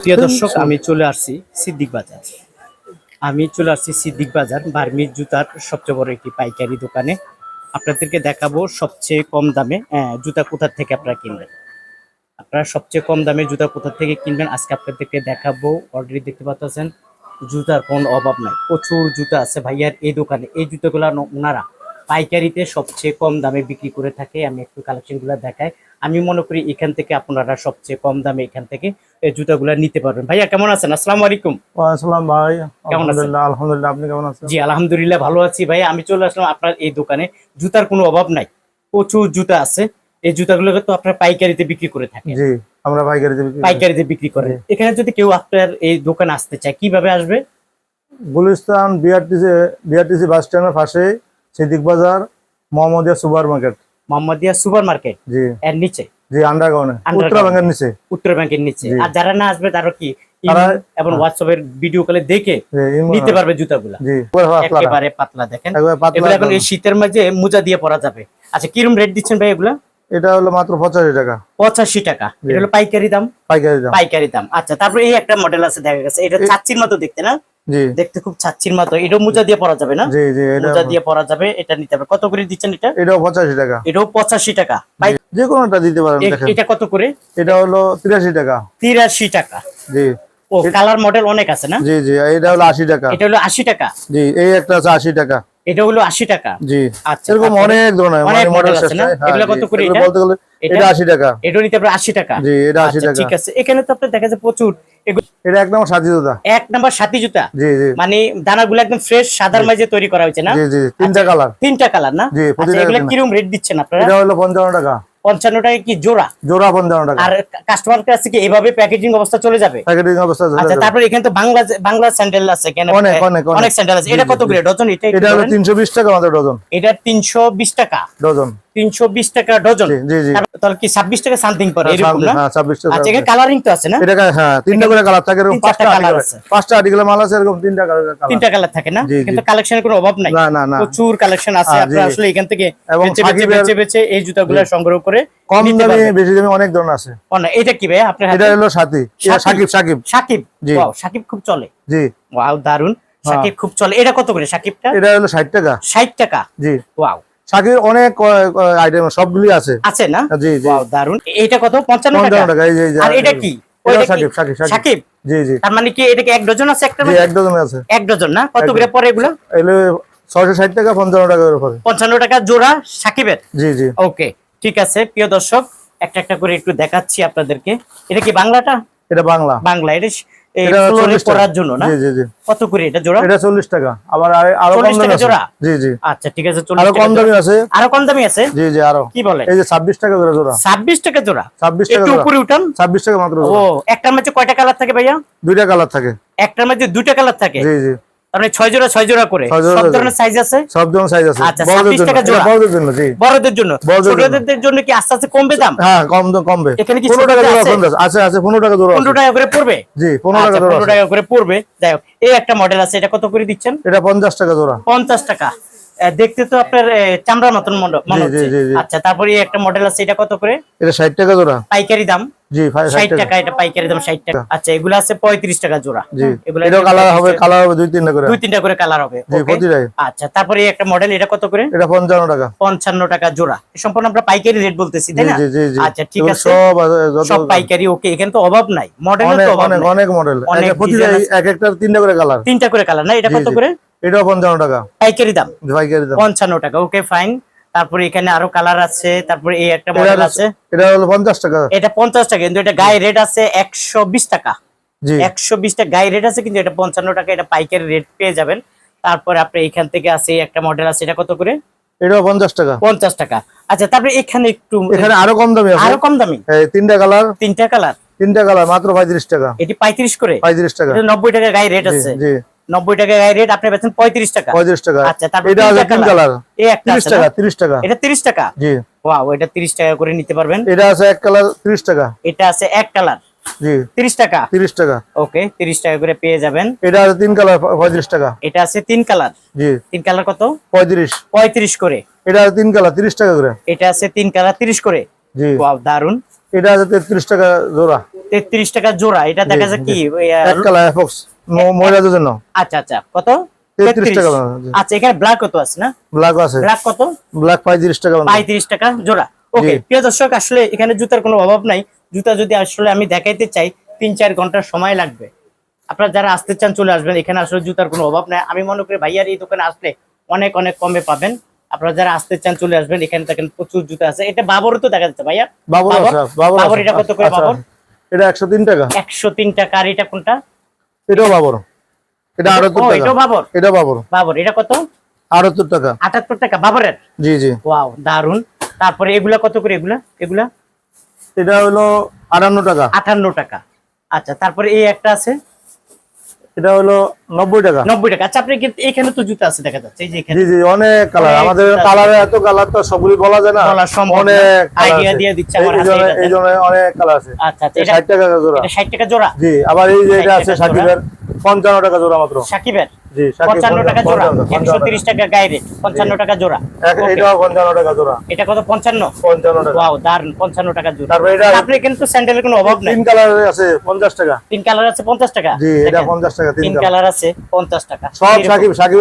প্রিয় দর্শক, আমি চলে আসছি সিদ্দিক বাজার। আমি চলে আসছি সিদ্দিক বাজার, বার্মির জুতার সবচেয়ে বড় একটি পাইকারি দোকানে। আপনাদেরকে দেখাবো সবচেয়ে কম দামে জুতা কোথার থেকে আপনারা কিনবেন। আপনারা সবচেয়ে কম দামে জুতা কোথা থেকে কিনবেন আজকে আপনাদেরকে দেখাবো। অলরেডি দেখতে পাচ্ছেন, জুতার কোনো অভাব নাই। প্রচুর জুতা আছে ভাইয়ার এই দোকানে। এই জুতোগুলো ওনারা পাইকারিতে সবচেয়ে কম দামে বিক্রি করে থাকে। আমি একটু কালেকশনগুলো দেখাই। আমি মনে করি এখান থেকে আপনারা সবচেয়ে কম দামে এখান থেকে এই জুতাগুলো নিতে পারবেন। ভাইয়া কেমন আছেন? আসসালামু আলাইকুম। আসসালাম ভাই। কেমন আছেন? আলহামদুলিল্লাহ আলহামদুলিল্লাহ। আপনি কেমন আছেন? জি আলহামদুলিল্লাহ ভালো আছি। ভাই আমি চলে আসলাম আপনার এই দোকানে। জুতার কোনো অভাব নাই। প্রচুর জুতা আছে। এই জুতাগুলো তো আপনার পাইকারিতে বিক্রি করে থাকেন জি আমরা পাইকারিতে বিক্রি পাইকারিতে বিক্রি করেন এখানে যদি কেউ আপনার এই দোকানে আসতে চায় কীভাবে আসবে? গুলিস্তান বিআরটিসি বিআরটিসি বাস স্ট্যান্ডের পাশে Siddique Bazar Mohammadia super market. Mohammadia super market? জি। এর নিচে? জি আন্ডারগ্রাউন্ডে। উত্তরা ব্যাংকের নিচে। উত্তর ব্যাংকের নিচে। আর যারা না আসবে তারা কি এবং হোয়াটসঅ্যাপের ভিডিও কলে দেখে নিতে পারবে জুতাগুলা? জি একবার পাতলা একেবারে পাতলা দেখেন। এগুলো এখন এই শীতের মাঝে মোজা দিয়ে পরা যাবে। আচ্ছা কিরম রেট দিচ্ছেন ভাই এগুলা? এটা হলো মাত্র পঁচাশি টাকা। পঁচাশি টাকা। এটা হলো পাইকারি দাম? পাইকারি দাম। পাইকারি দাম। আচ্ছা তারপরে এই একটা মডেল আছে দেখা গেছে। এটা ছাচ্চির মতো দেখতে না? দেখতে খুব ছাচ্ছির মতো। এটা মোজা দিয়ে পরা যাবে না? জি জি মোজা দিয়ে পরা যাবে এটা নিতে হবে। কত করে দিচ্ছেন এটা? এটাও পঁচাশি টাকা। এটাও পঁচাশি টাকা। পাই যে কোনটা দিতে পারেন দেখেন। এটা কত করে? এটা হলো তিরাশি টাকা। তিরাশি টাকা। জি। ও কালার মডেল অনেক আছে না? জি জি এটা হলো আশি টাকা। এটা হলো আশি টাকা। জি এই একটা আছে আশি টাকা। এটা হলো আশি টাকা। জি। আচ্ছা এরকম অনেক ধরনের অনেক মডেল আছে না? এগুলো কত করে এটা? বলতে গেলে এটা? এটা আশি টাকা। এটা নিতে আপনার আশি টাকা। জি এটা আশি আচ্ছা, টাকা। ঠিক আছে। এখানে তো আপনার দেখা যাচ্ছে প্রচুর। এটা এক নম্বর সাথী জুতা। এক নাম্বার সাথী জুতা। জি জি। মানে দানাগুলো একদম ফ্রেশ সাদার মাঝে তৈরি করা হয়েছে না? জি জি তিনটা কালার তিনটা কালার না? জি, আচ্ছা এগুলো কি রকম রেট দিচ্ছেন আপনারা? এটা হলো পঞ্চান্ন টাকা। পঞ্চান্ন টাকা কি জোড়া? জোড়া পঞ্চান্ন টাকা আর কাস্টমার কাছে কি এভাবে প্যাকেজিং অবস্থা চলে যাবে? প্যাকেটিং অবস্থা আচ্ছা। তারপরে এখানে তো বাংলা বাংলা স্যান্ডেল আছে কেন? অনেক, অনেক, অনেক। স্যান্ডেল আছে। এটা কত করে? ডজন এটা এটা হলো বলেন। তিনশো বিশ টাকা আমাদের ডজন। এটা তিনশো বিশ টাকা। ডজন। তিনশো বিশ টাকা ডজন। তাহলে কি ছাব্বিশ টাকা সামথিং পরে হ্যাঁ, এরকম না আচ্ছা এখানে কালারিং তো আছে না? এটা হ্যাঁ তিনটা করে কালার থাকে এরকম পাঁচটা colour আছে। পাঁচটা আর্টিকেল মাল আছে এরকম তিনটা কালার তিনটা কালার থাকে না? জি, জি। কিন্তু কালেকশনের কোনো অভাব নাই। না না না। প্রচুর কালেকশন আছে। হ্যাঁ, আপনারা আসলে এখান থেকে এই জুতাগুলো সংগ্রহ করে কম দামে বেশি দামে অনেক ধরনের আছে। না, এটা কি ভাই? আপনার এটা হলো সাথী। সাকিব। সাকিব। সাকিব? সাকিব ওয়াও সাকিব খুব চলে। জি। ওয়াও দারুণ সাকিব খুব চলে। এটা কত করে সাকিবটা? এটা হলো ষাট টাকা। ষাট টাকা? জি। ওয়াও। সাকিব অনেক আইটেম সবগুলি আছে। আছে না? জি জি। দারুণ এটা কত? পঞ্চান্ন পঞ্চান্ন টাকা? টাকা এই যে আর এটা কি? ওইটা জি জি। তার মানে কি এটা কি এক ডজন আছে একটা জি এক ডজন আছে। এক ডজন না? কত করে পরে এগুলো? এগুলো টাকা পঞ্চান্ন টাকা করে পড়ে। পঞ্চান্ন টাকা জোড়া সাকিবের জি জি। ওকে ঠিক আছে প্রিয় দর্শক একটা একটা করে একটু দেখাচ্ছি আপনাদেরকে। এটা কি বাংলাটা? এটা বাংলা। বাংলা এটা জন্য না? কত করে এটা জোড়া? এটা টাকা। আবার আরও কম 40 দামি আছে। জি জি। আচ্ছা ঠিক আছে আরও কম দামি আছে? আরও কম দামি আছে? জি জি আরও। কি বলে? এই যে ছাব্বিশ টাকা জোড়া জোড়া। ছাব্বিশ টাকা জোড়া? ছাব্বিশ টাকা একটু উপরে উঠান। ছাব্বিশ টাকা মাত্র ও একটার মধ্যে কয়টা কালার থাকে ভাইয়া? দুইটা কালার থাকে। একটার মধ্যে দুইটা কালার থাকে? জি জি। তার ছয় জোড়া ছয় জোড়া করে। সব ধরনের সাইজ আছে? সব ধরনের সাইজ আছে। আচ্ছা, বড়দের 26 জন্য। টাকা জোড়া। বড়দের জন্য জি। বড়দের জন্য। ছোটদের জন্য কি আস্তে আস্তে কমবে দাম? হ্যাঁ কম কমবে। এখানে কি পনেরো টাকা জোড়া আছে? আছে আছে পনেরো টাকা জোড়া পনেরো আছে। টাকা করে পড়বে? জি পনেরো টাকা জোড়া পনেরো আছে। টাকা করে পড়বে। যাই হোক এই একটা মডেল আছে এটা কত করে দিচ্ছেন? এটা পঞ্চাশ টাকা জোড়া। পঞ্চাশ টাকা। দেখতে তো আপনার চামড়ার মতন মনে হচ্ছে। আচ্ছা তারপরে একটা মডেল আছে এটা কত করে? এটা ষাট টাকা জোড়া। পাইকারি দাম। জি ফাই- ষাট ষাট টাকা। টাকা এটা পাইকারি দাম ষাট টাকা। আচ্ছা এগুলো আছে পঁয়ত্রিশ টাকা জোড়া। জি এগুলো এটাও কালার হবে কালার হবে দুই তিনটা করে। দুই তিনটা করে কালার হবে জি প্রতিটাই। আচ্ছা তারপরে একটা মডেল এটা কত করে? এটা পঞ্চান্ন টাকা। জোড়া। সম্পূর্ণ আমরা পাইকারি রেট বলতেছি তাই না? আচ্ছা ঠিক আছে। সব সব পাইকারি ওকে এখানে তো অভাব নাই। তো অভাব অনেক অনেক মডেল অনেক প্রতিটাই এক একটা তিনটা করে কালার তিনটা করে কালার না? এটা কত করে? টাকা। পাইকারি দাম। পাইকারি দাম। পঞ্চান্ন টাকা ওকে ফাইন তারপরে এখানে আরও কালার আছে তারপরে এই একটা মডেল আছে। এটা হলো পঞ্চাশ টাকা। এটা পঞ্চাশ টাকা কিন্তু এটা গায়ে রেট আছে একশো বিশ টাকা। জি। একশো বিশ টাকা গায়ে রেট আছে কিন্তু এটা পঞ্চান্ন টাকা এটা পাইকারি রেট পেয়ে যাবেন। তারপরে আপনি এখান থেকে আছে এই একটা মডেল আছে এটা কত করে? এটাও পঞ্চাশ টাকা। পঞ্চাশ টাকা। আচ্ছা তারপরে এখানে একটু এখানে আরও কম দামি আছে। আরও কম দামি? এই তিনটা কালার তিনটা কালার তিনটা কালার মাত্র পঁয়ত্রিশ টাকা। এটি পঁয়ত্রিশ করে? পঁয়ত্রিশ টাকা। এটা নব্বই টাকা গায়ে রেট আছে। জি। নব্বই টাকা গায়ে রেট আপনি পাচ্ছেন পঁয়ত্রিশ টাকা। পঁয়ত্রিশ টাকা। আচ্ছা তারপর এটা আছে তিন কালার এই একটা তিরিশ আছে টাকা না? তিরিশ টাকা। এটা তিরিশ টাকা? জি। ওয়াও এটা তিরিশ টাকা করে নিতে পারবেন। এটা আছে এক কালার তিরিশ টাকা। এটা আছে এক কালার জি। তিরিশ টাকা? তিরিশ টাকা। ওকে তিরিশ টাকা করে পেয়ে যাবেন। এটা আছে তিন কালার পঁয়ত্রিশ টাকা। এটা আছে তিন কালার জি। তিন কালার কত? পঁয়ত্রিশ। পঁয়ত্রিশ করে। এটা আছে তিন কালার তিরিশ টাকা করে। এটা আছে তিন কালার তিরিশ করে। জি। ওয়াও দারুণ এটা আছে তেত্রিশ টাকা জোড়া। তেত্রিশ টাকা জোড়া। এটা দেখা যায় কি? এক কালার এফক্স মহিলাদের জন্য আচ্ছা আচ্ছা কত? 33 টাকা আচ্ছা এখানে ব্ল্যাক কত আছে না? ব্ল্যাক আছে। ব্ল্যাক কত? ব্ল্যাক পঁয়ত্রিশ টাকা বন্ধু। পঁয়ত্রিশ টাকা জোড়া। ওকে প্রিয় দর্শক আসলে এখানে জুতার কোনো অভাব নাই। জুতা যদি আসলে আমি দেখাইতে চাই তিন চার ঘণ্টার সময় লাগবে। আপনারা যারা আসতে চান চলে আসবেন। এখানে আসলে জুতার কোনো অভাব নাই। আমি মনে করি ভাইয়ার এই দোকানে আসলে অনেক অনেক কমে পাবেন। আপনারা যারা আসতে চান চলে আসবেন। এখানে দেখেন প্রচুর জুতা আছে। এটা বাবরও তো দেখা যাচ্ছে ভাইয়া? বাবর? বাবর? বাবর বাবর। এটা কত করে আচ্ছা, বাবর? এটা একশো তিন টাকা। একশো তিন টাকা। আর এটা কোনটা? এটাও বাবর। এটা আটাত্তর টাকা। এটাও বাবর? এটা বাবর। বাবর এটা কত? আটাত্তর টাকা। আটাত্তর টাকা বাবরের? জি জি। ওয়াও দারুণ তারপরে এগুলা কত করে এগুলা? এগুলা? এটা হলো আটান্ন টাকা। আটান্ন টাকা। আচ্ছা তারপরে এই একটা আছে। এটা হলো নব্বই টাকা। নব্বই টাকা। আচ্ছা আপনি এখানে তো জুতা আছে দেখা যাচ্ছে। জি অনেক কালার আমাদের কালারে এত কালার তো সবগুলি বলা যায় না। অনেক আইডিয়া দিয়ে দিচ্ছে এই জন্য অনেক কালার আছে। আচ্ছা, আচ্ছা ষাট টাকা জোড়া। ষাট টাকা জোড়া। জি আবার এই যে এটা আছে ষাট টাকার 55 টাকা জোড়া মাত্র। জি 55 টাকা জোড়া। 130 টাকা। গায়ে 55 টাকা জোড়া। এটা 55 টাকা জোড়া। এটা কত? 55 55 টাকা। ওয়াও দারুণ 55 টাকা জোড়া। তারপর আপনি কিন্তু স্যান্ডেলের কোনো অভাব তিন কালার আছে 50 টাকা। তিন কালার আছে 50 টাকা। জি এটা 50 টাকা তিন কালার আছে 50 টাকা। সব সাকিব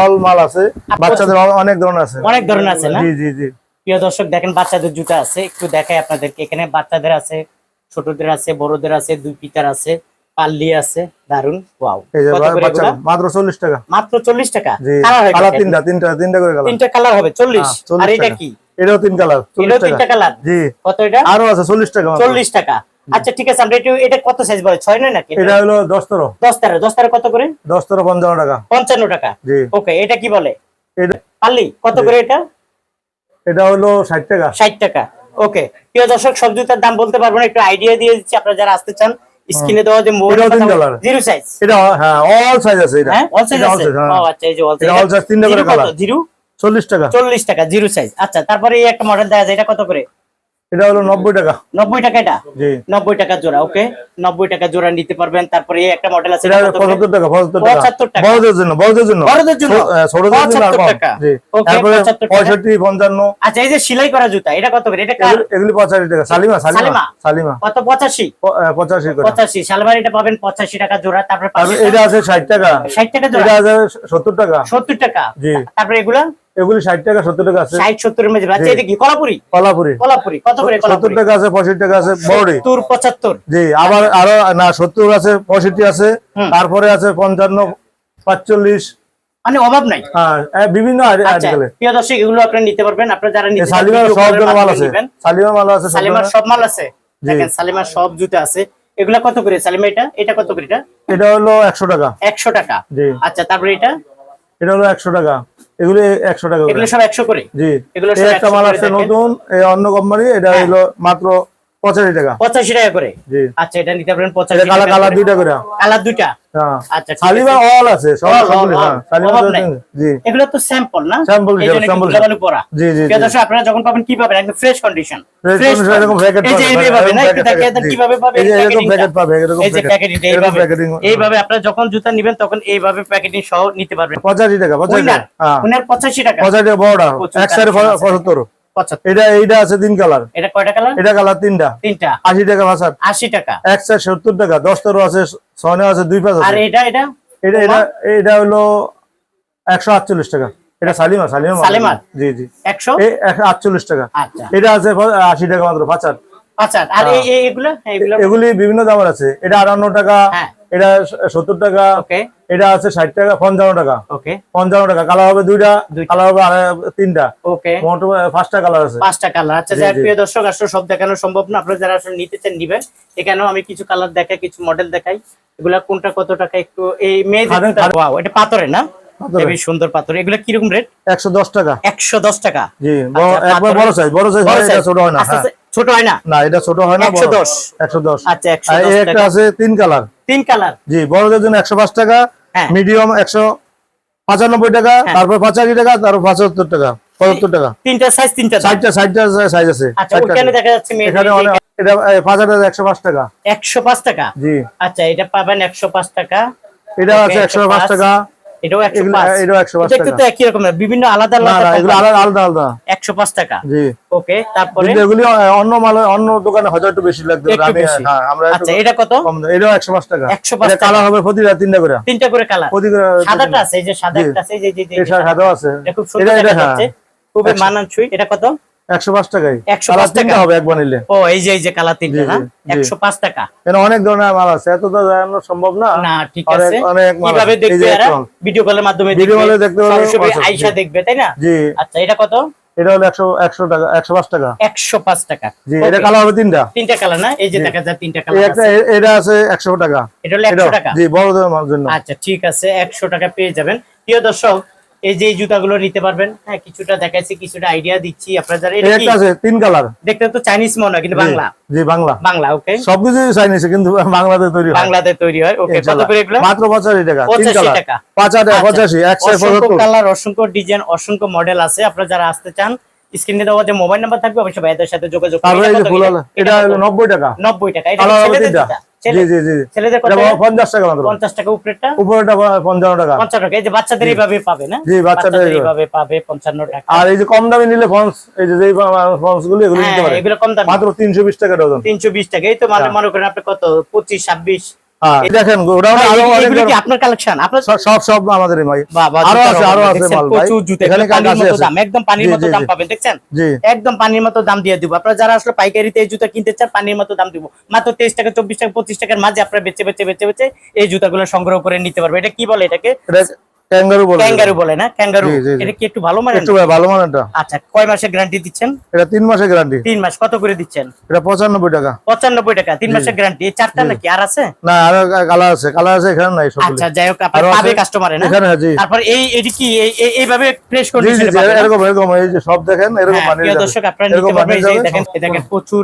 অল মাল আছে। বাচ্চাদের অনেক ধরনের আছে। অনেক ধরনের আছে না? জি জি জি। প্রিয় দর্শক দেখেন বাচ্চাদের জুতা আছে। একটু দেখাই আপনাদেরকে। এখানে বাচ্চাদের আছে ছোটদের আছে বড়দের আছে দুই পিতার আছে। পাল্লি আছে দারুণ ওয়াও। এই যে? মাত্র চল্লিশ টাকা। মাত্র চল্লিশ টাকা কালার কালার তিনটা তিনটা তিনটা করে কালার তিনটা কালার হবে চল্লিশ। হ্যাঁ, 40 আর এটা টাকা। কি? এটাও তিন কালার এটাও তিনটা কালার জি। কত এটা? আরও আছে চল্লিশ টাকা মাত্র। চল্লিশ টাকা। আচ্ছা ঠিক আছে আমরা এটা কত সাইজ বলে? ছয় নয় নাকি? এটা হলো দশ তেরো। দশ তেরো। দশ তেরো কত করে? দশ তেরো পঞ্চান্ন টাকা। পঞ্চান্ন টাকা। জি। ওকে এটা কি বলে? এটা পাল্লি কত করে এটা? এটা হলো ষাট টাকা। ষাট টাকা। ওকে প্রিয় দর্শক সব জুতার দাম বলতে পারব না একটু আইডিয়া দিয়ে দিচ্ছি আপনারা যারা আসতে চান স্ক্রিনে দেওয়া যে মোবাইল। জিরো সাইজ এটা হ্যাঁ অল সাইজ আছে এটা। হ্যাঁ অল সাইজ আছে? হ্যাঁ। ও আচ্ছা এই যে অল এটা অল সাইজ তিনটা করে কালার জিরো? চল্লিশ টাকা। চল্লিশ টাকা জিরো সাইজ আচ্ছা তারপরে এই একটা মডেল দেওয়া যায় এটা কত করে? এটা হলো নব্বই টাকা। নব্বই টাকা এটা? জি। নব্বই টাকা জোড়া ওকে নব্বই টাকা জোড়া নিতে পারবেন তারপরে এই একটা মডেল আছে এটা এটা? পঁচাত্তর টাকা পঁচাত্তর টাকা। 75 টাকা। বড়দের জন্য বড়দের জন্য। বড়দের জন্য? 75 টাকা। তারপরে 75 টাকা। পঁয়ষট্টি পঞ্চান্ন। আচ্ছা এই যে সেলাই করা জুতা এটা কত করে? এটা এগুলি- পঁচাশি টাকা। সালিমা সালিমা? সালিমা? কত? পঁচাশি? পঁচাশি করে। পঁচাশি। সালমার এটা পাবেন পঁচাশি টাকা জোড়া তারপরে এটা আছে ষাট টাকা। ষাট টাকা এটা জোড়া আছে সত্তর টাকা। সত্তর টাকা? জি। তারপরে এগুলা? এগুলি ষাট টাকা সত্তর টাকা আছে। ষাট সত্তরের মধ্যে আচ্ছা এটা কি? কলাপুরি? কলাপুরি। কলাপুরি। কত করে টাকা আছে পঁয়ষট্টি টাকা আছে বড়ি। সত্তর পঁচাত্তর। জি আবার আরও না সত্তর আছে পঁয়ষট্টি আছে তারপরে আছে পঞ্চান্ন পাঁচচল্লিশ। মানে অভাব নাই? হ্যাঁ বিভিন্ন আচ্ছা প্রিয় দর্শক এগুলো আপনারা নিতে পারবেন। আপনারা যারা নিতে সালিমার সব মাল আছে। সালিমার মাল আছে সব সালিমার সব মাল আছে? দেখেন সালিমার সব জুতো আছে। এগুলা কত করে? সালিমা এটা? এটা কত করে এটা? এটা হলো একশো টাকা। একশো টাকা। আচ্ছা তারপরে এটা? এটা হলো একশো টাকা। এগুলো একশো টাকা এগুলো সব একশো করে? জি। এগুলো একটা মাল আছে নতুন এই অন্য কোম্পানি এটা হ্যাঁ। হলো মাত্র পঁচাশি টাকা। পঁচাশি টাকা করে? আচ্ছা এটা নিতে পারবেন পঁচাশি কালার দুইটা করে। কালার দুইটা? আচ্ছা অল আছে। এগুলো তো স্যাম্পল না? জি, জি, আপনারা যখন পাবেন কি পাবেন? একদম ফ্রেশ কন্ডিশন এইভাবে আপনারা যখন জুতা নেবেন তখন এইভাবে প্যাকেটিং সহ নিতে পারবেন। পঁচাশি টাকা পঁচাশি টাকা হ্যাঁ। পঁচাশি টাকা। পঁচাশি টাকা বড়টা এক পঁচাত্তর। এটা এইটা আছে তিন কালার। এটা কয়টা কালার? এটা কালার তিনটা। তিনটা। আশি টাকা ভাষার। আশি টাকা। এক সত্তর টাকা দশ তেরো আছে ছয় আছে দুই পাঁচ আর এটা এটা? এটা এটা এটা হলো একশো আটচল্লিশ টাকা। এটা সালিমা সালিমা মাল। জি জি। একশো? আটচল্লিশ টাকা। আচ্ছা। এটা আছে আশি টাকা মাত্র পাঁচার। আর এগুলা এগুলা এগুলি বিভিন্ন দামের আছে। এটা আটান্ন টাকা হ্যাঁ। এটা সত্তর টাকা এটা আছে ষাট টাকা পঞ্চান্ন টাকা। পঞ্চান্ন টাকা কালার হবে দুইটা। কালার হবে তিনটা। পাঁচটা কালার আছে। পাঁচটা কালার। আচ্ছা প্রিয় দর্শক আসলে সব দেখানো সম্ভব না। আপনারা যারা আসলে নিতে চান নিবেন। এখানেও আমি কিছু কালার দেখাই কিছু মডেল দেখাই। এগুলা কোনটা কত টাকা একটু এই মেয়েদের এটা পাথরে না। সুন্দর পাথর। এগুলা কীরকম রেট? একশো দশ টাকা। একশো দশ টাকা। জি আচ্ছা, একবার বড় সাইজ বড় সাইজ বড় এটা size? ছোট হয় না আস্তে হ্যাঁ। ছোট হয় না? না এটা ছোট হয় না বড় 110 একশো দশ। আচ্ছা একশো দশ এই একটা আছে তিন কালার। তিন কালার। জি বড়দের জন্য একশো পাঁচ টাকা হ্যাঁ। মিডিয়াম একশো পঁচানব্বই টাকা হ্যাঁ। তারপর পঁচাশি টাকা তারপর পঁচাত্তর টাকা পঁচাত্তর টাকা। তিনটা সাইজ তিনটা সাইজটা ষাটটা ষাটটা সাইজ আছে। আচ্ছা। দেখা যাচ্ছে এখানে অনেক এটা পাঁচ হাজার একশো পাঁচ টাকা। একশো পাঁচ টাকা? জি। আচ্ছা এটা পাবেন একশো পাঁচ টাকা। এটা আছে একশো পাঁচ। টাকা। এটাও একশো এগুলো পাঁচ। এটাও একশো পাঁচ দেখতে একই রকম না বিভিন্ন আলাদা আলাদা এগুলো আলাদা আলাদা আলাদা। একশো পাঁচ টাকা। জি। ওকে তারপরে? এগুলি অন্য মাল অন্য দোকানে হয়তো একটু বেশি লাগবে আমি হ্যাঁ আমরা আচ্ছা এটা কত? কম এটাও টাকা। 105 টাকা। কালার হবে প্রতিটা তিনটা করে। তিনটা করে কালার। প্রতি সাদাটা আছে এই যে সাদা একটা আছে এই যে- যে যে- সাদাও আছে। এটা খুব সুন্দর এটা দেখা হ্যাঁ। খুবই মানানসই। এটা কত? একশো পাঁচ 105 টাকা। হবে একবার নিলে। ও এই যে এই যে কালার তিনটা না? জি, জি। একশো পাঁচ টাকা। এখানে অনেক ধরনের মাল আছে। এত তো জানানো সম্ভব না। না ঠিক আছে। কীভাবে দেখবে এরা? ভিডিও কলের মাধ্যমে দেখবে। call এ দেখতে পারবে, সরাসরি WhatsApp, দেখবে তাই না? জি। আচ্ছা এটা কত? এটা হলো একশো একশো টাকা একশো পাঁচ টাকা। একশো পাঁচ টাকা। জি এটা কালার হবে তিনটা। তিনটা কালার না? এই যে দেখা যায় তিনটা কালার আছে। এটা আছে একশো টাকা। এটা হলো এটা একশো টাকা? জি বড়দের জন্য। আচ্ছা ঠিক আছে। একশো টাকা পেয়ে যাবেন। প্রিয় দর্শক এই যে জুতাগুলো নিতে পারবেন হ্যাঁ কিছুটা দেখাচ্ছি কিছুটা আইডিয়া দিচ্ছি আপনারা এটা কি? আছে তিন কালার দেখতে তো চাইনিজ মনে হয় কিন্তু বাংলা। জি বাংলা। বাংলা ওকে সবকিছু চাইনিজ কিন্তু বাংলাতে তৈরি হয়। বাংলাতে তৈরি হয় ওকে কত করে এগুলো? মাত্র পঁচাশি টাকা তিন কালার টাকা। পাঁচ টাকা আচ্ছা। অসংখ্য পঁচাত্তর। কালার অসংখ্য ডিজাইন অসংখ্য মডেল আছে। আপনারা যারা আসতে চান স্ক্রিনে দেওয়া যে মোবাইল নাম্বার থাকবে অবশ্যই ভাইদের সাথে যোগাযোগ এই এটা যে কত ফুল এটা? হলো এটা এটা কত? হলো নব্বই টাকা। নব্বই টাকা। এটা পঞ্চাশ টাকা পঞ্চাশ উপরেটা পঞ্চান্ন টাকা। পঞ্চান্ন টাকা। এই যে বাচ্চাদের এইভাবে পাবে না? জি, বাচ্চাদের এইভাবে। পাবে পঞ্চান্ন টাকা। আর এই যে কম দামে নিলে ফন্স এই যে যেই ফন্সগুলো এগুলো নিতে হ্যাঁ পারে। এগুলো কম দাম। মাত্র তিনশো বিশ টাকা ডজন। তিনশো বিশ টাকা। এই তো মানে হ্যাঁ। মনে করেন আপনি কত? পঁচিশ ছাব্বিশ দেখেন আরও কি আপনার কালেকশন আপনার সব- সব সব আমাদের ভাই। বাহ, বাহ, আরও আছে আরও আছে মাল ভাই। এখানে পানির মতো দাম একদম পানির মতো দাম পাবেন দেখছেন? একদম পানির মতো দাম দিয়ে দিব। আপনারা যারা আসলে পাইকারিতে এই জুতা কিনতে চান পানির মতো দাম দিব। মাত্র তেইশ টাকা চব্বিশ টাকা পঁচিশ টাকার মাঝে আপনারা বেচে বেচে বেচে বেচে এই জুতাগুলো সংগ্রহ করে নিতে পারবে। এটা কি বলে এটাকে? এটা ক্যাঙ্গারু বলে ক্যাঙ্গারু বলে না? ক্যাঙ্গারু জি, জি, জি। এটা কি একটু ভালো মানে একটু ভালো মানেরটা আচ্ছা কয় মাসের গ্যারান্টি দিচ্ছেন? এটা তিন মাসের গ্যারান্টি তিন মাস কত করে দিচ্ছেন? এটা টাকা। পঁচানব্বই টাকা তিন মাসের গ্যারান্টি এই চারটা নাকি আর আছে? না আরও কালার আছে কালার আছে এখানে নাই সবগুলো। আচ্ছা যাই হোক আপনার পাবে কাস্টমারে না? এখানে জি। তারপর এই এটি কি এই- এই- এইভাবে ফ্রেশ জি জি কন্ডিশনে জি, এরকম এরকম এই যে সব দেখেন এরকম হ্যাঁ, বানিয়ে প্রিয় যাবে। দর্শক আপনারা নিতে পারবেন এই দেখেন দেখেন প্রচুর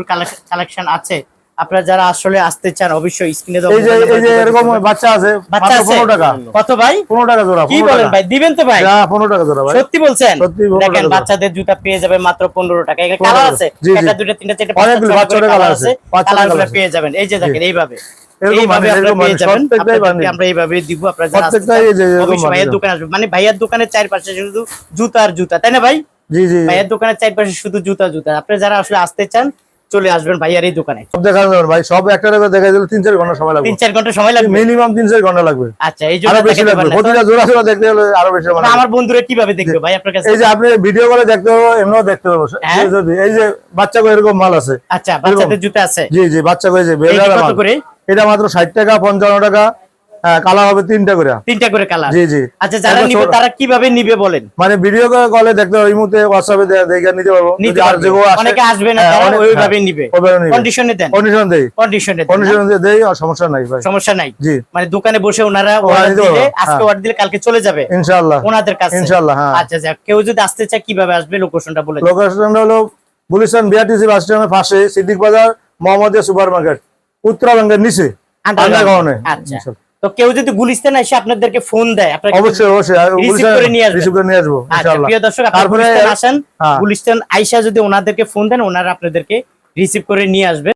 কালেকশন আছে। আপনারা যারা আসলে আসতে চান অবশ্যই স্ক্রিনে এই যে এই যে এরকম বাচ্চা আছে বাচ্চা মাত্র আছে? পনেরো টাকা। কত ভাই? পনেরো টাকা জোড়া কি বলেন ভাই? দিবেন তো ভাই? হ্যাঁ, পনেরো টাকা জোড়া ভাই। সত্যি বলছেন? দেখেন বাচ্চাদের জুতা পেয়ে যাবে মাত্র পনেরো টাকা। এখানে কালার আছে। একটা দুটো তিনটা চারটা অনেকগুলো বাচ্চাদের কালার আছে। বাচ্চাদের কালারগুলো পেয়ে যাবেন। এই যে দেখেন এইভাবে। এইভাবে মানে ভাইয়ের দোকানের চারপাশে শুধু জুতা আর জুতা তাই না ভাই? ভাইয়ের দোকানের চারপাশে শুধু জুতা জুতা। আপনি যারা আসলে আসতে চান চলে আসবেন ভাইয়ার এই দোকানে। সব দেখা যাবে ভাই সব একটা করে দেখা দিলে তিন চার ঘণ্টা সময় লাগবে। তিন চার ঘণ্টা সময় লাগবে? মিনিমাম তিন চার ঘণ্টা লাগবে। আচ্ছা এই জন্য আরও বেশি দেখাতে লাগবে। প্রতিটা জোড়া জোড়া দেখতে হলে আরও বেশি সময় লাগবে। আমার বন্ধুরা কীভাবে দেখবে ভাই আপনার কাছে? এই যে আপনি ভিডিও করে দেখতে পাবো এমনিও দেখতে পাবো হ্যাঁ? এই যদি- এই যে বাচ্চা করে এরকম মাল আছে। আচ্ছা বাচ্চাদের জুতা আছে। জি জি বাচ্চা করে যে এইটা বেলডার কত মাল। করে? এটা মাত্র ষাট টাকা পঞ্চান্ন টাকা। কালার হবে তিনটা করে। তিনটা করে কালার জি জি। আচ্ছা যারা নিবে তারা কীভাবে নিবে বলেন? মানে ভিডিও কলে দেখতে এই মুহূর্তে হোয়াটসঅ্যাপে দেখে নিতে পারব। আর যে অনেকে আসবে না হ্যাঁ, তারা ওইভাবে হ্যাঁ, নিবে। কন্ডিশনে দেন। কন্ডিশন দেই। কন্ডিশনে? কন্ডিশন দেই আর সমস্যা নাই ভাই। সমস্যা নাই। জি। মানে দোকানে বসে ওনারা অর্ডার দিলে আজকে হ্যাঁ। অর্ডার দিলে কালকে চলে যাবে। ইনশাআল্লাহ। ওনাদের কাছে। ইনশাআল্লাহ, হ্যাঁ। আচ্ছা আচ্ছা কেউ যদি আসতে চায় কীভাবে আসবে? লোকেশনটা বলে। লোকেশনটা হলো গুলিস্তান বিআরটিসি বাস স্ট্যান্ডের পাশে সিদ্দিক বাজার মোহাম্মদিয়া সুপার মার্কেট উত্তরাবঙ্গের নিচে। Underground। আন্ডারগ্রাউন্ডে। আচ্ছা। তো কেউ যদি গুলিস্তান এসে আপনাদেরকে ফোন দেয় আপনারা অবশ্যই অবশ্যই রিসিভ করে নিয়ে আসবেন। রিসিভ করে নিয়ে আসব আচ্ছা ইনশাআল্লাহ প্রিয় দর্শক তারপরে আসেন হ্যাঁ। গুলিস্তান আইসা যদি ওনাদেরকে ফোন দেন ওনারা আপনাদেরকে রিসিভ করে নিয়ে আসবে